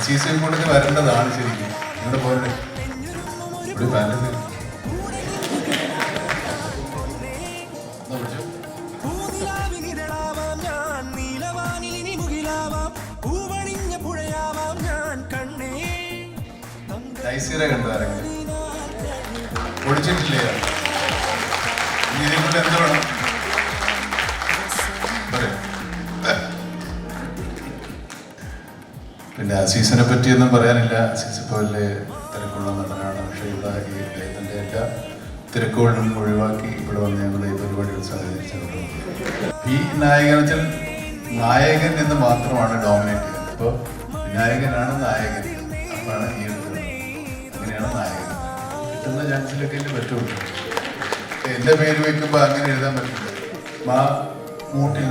അസീസിൽ കൂടെ വരേണ്ടതാണ് ശരിക്കും. ഇവിടെ പോലെ കണ്ടു ആരെങ്കിലും ഓടിച്ചിട്ടില്ലേ ഇനി ഇതിനെ കൊണ്ട് എന്ത് വേണം പിന്നെ അസീസിനെ പറ്റിയൊന്നും പറയാനില്ല. അസീസ് ഇപ്പോൾ വലിയ തിരക്കുള്ള നടനാണ്. പക്ഷേ ഇവിടെ ഈ അദ്ദേഹത്തിന്റെ എല്ലാ തിരക്കുകളും ഒഴിവാക്കി ഇവിടെ വന്ന് ഞങ്ങൾ ഈ പരിപാടികൾ സഹകരിച്ചിട്ടുണ്ട് ഈ നായകൻ വെച്ചാൽ നായകൻ എന്ന് മാത്രമാണ് ഡോമിനേറ്റ് ചെയ്യുന്നത്. ഇപ്പോൾ വിനായകനാണ് നായകൻ. അപ്പോഴാണ് ഈ എടുത്തത് അങ്ങനെയാണ് നായകൻ. കിട്ടുന്ന ചാൻസിലൊക്കെ എനിക്ക് പറ്റുള്ളൂ. എന്റെ പേര് വയ്ക്കുമ്പോൾ അങ്ങനെ എഴുതാൻ പറ്റില്ല. മാ മൂട്ടിൽ